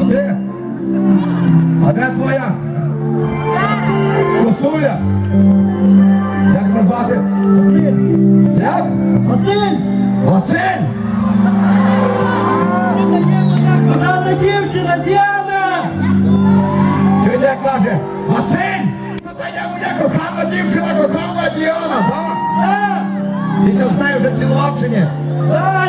То ти? А де твоя? Косуля? Як назвати? Як? Василь! Василь! Це є дівчина Діана! Чуєте, як каже? Василь! Та я моя кохана дівчина, кохана Діана, так? А! Ти ся з нею вже цілував чи ні? А,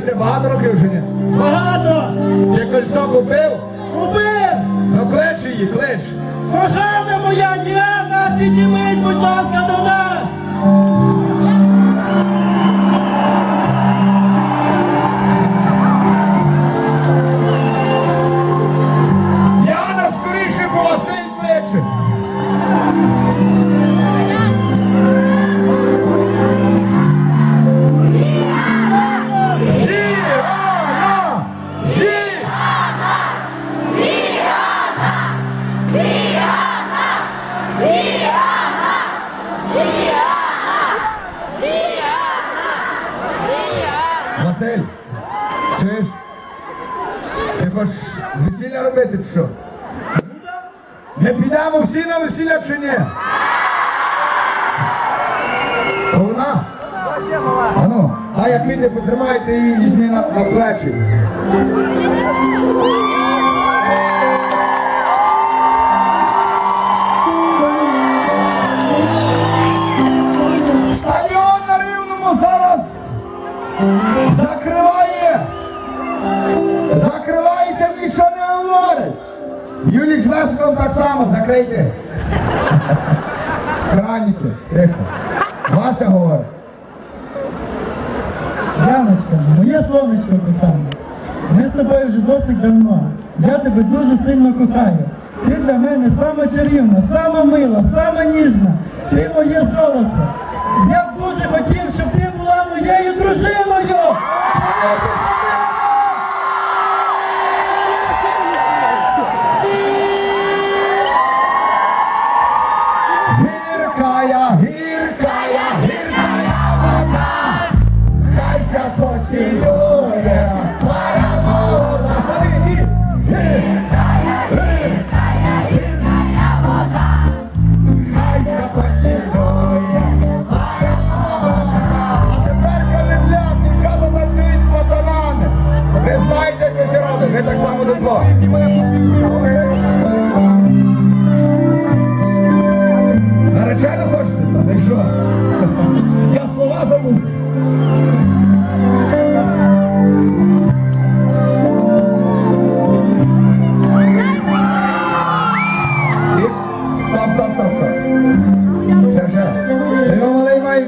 зустрічаєтеся багато років вже ні? Багато! Ти кольцо купив? Купив! Ну клич її, клич! Кохана моя Діана, піднімись, будь ласка, до Хочеш весілля робити чи що? Ми підемо всі на весілля чи ні? То вона? Ану, а як піде, потримайте її, візьми на, на плечі. Стадіон на рівному зараз закриває. Юлік з Леском так само закрийте. Краніки, тихо. Вася говорить. Яночка, моє сонечко кохане, ми з тобою вже досить давно. Я тебе дуже сильно кохаю. Ти для мене сама чарівна, сама мила, сама ніжна. Ти моє золото. Я Гіркая, гіркая, гіркая вода, хай ся поцілує, пара молода собі. Гіркая, гіркая, гіркая вода, хай ся молода. А тепер калебляк, дівчата танцюють з пацанами. Ви знаєте, як ви так само до того. Наречено хочете? Та ти що? Я слова забув. Стоп, стоп, стоп, стоп.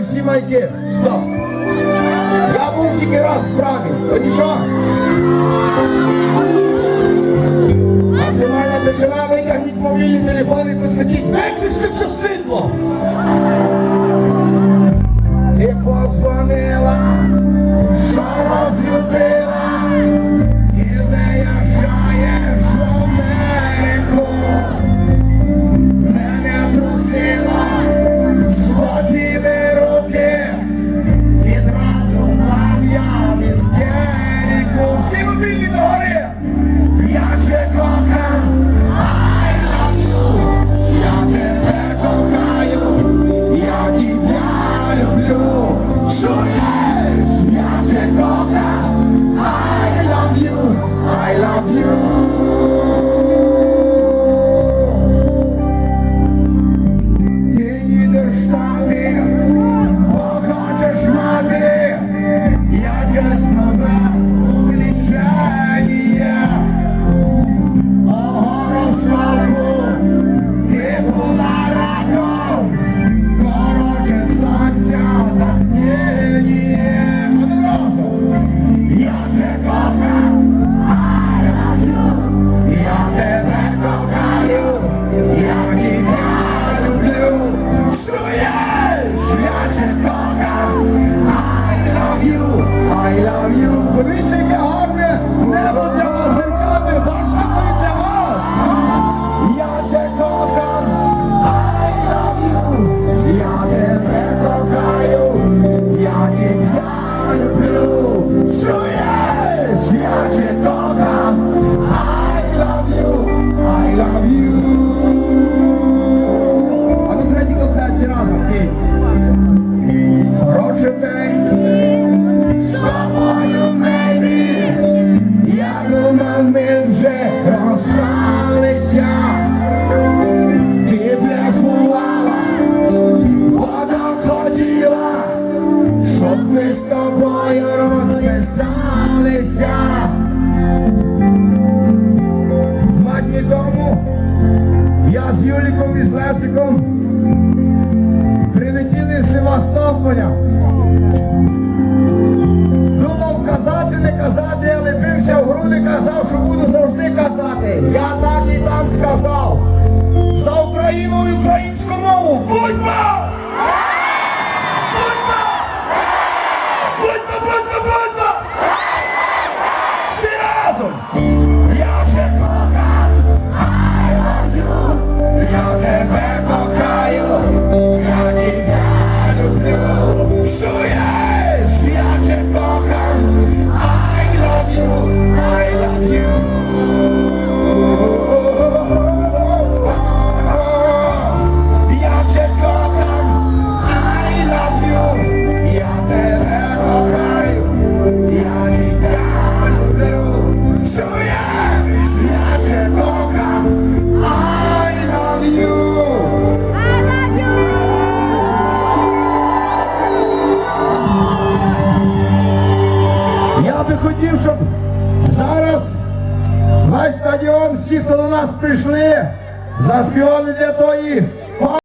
Всі майки. Стоп. Я був тільки раз в прамі. Тоді що? Максимальна тишина, витягніть мобільні телефони посвятіть. Виключте все світло. I love you, Brisbane. Юліком і з Лесиком прилетіли з Севастополя. Думав казати, не казати, але бився в груди, казав, що буду завжди казати. Я так і там сказав. За Україну і українську мову. Будьмо! Я би хотів, щоб зараз весь стадіон, всі, хто до нас прийшли, заспівали для тої.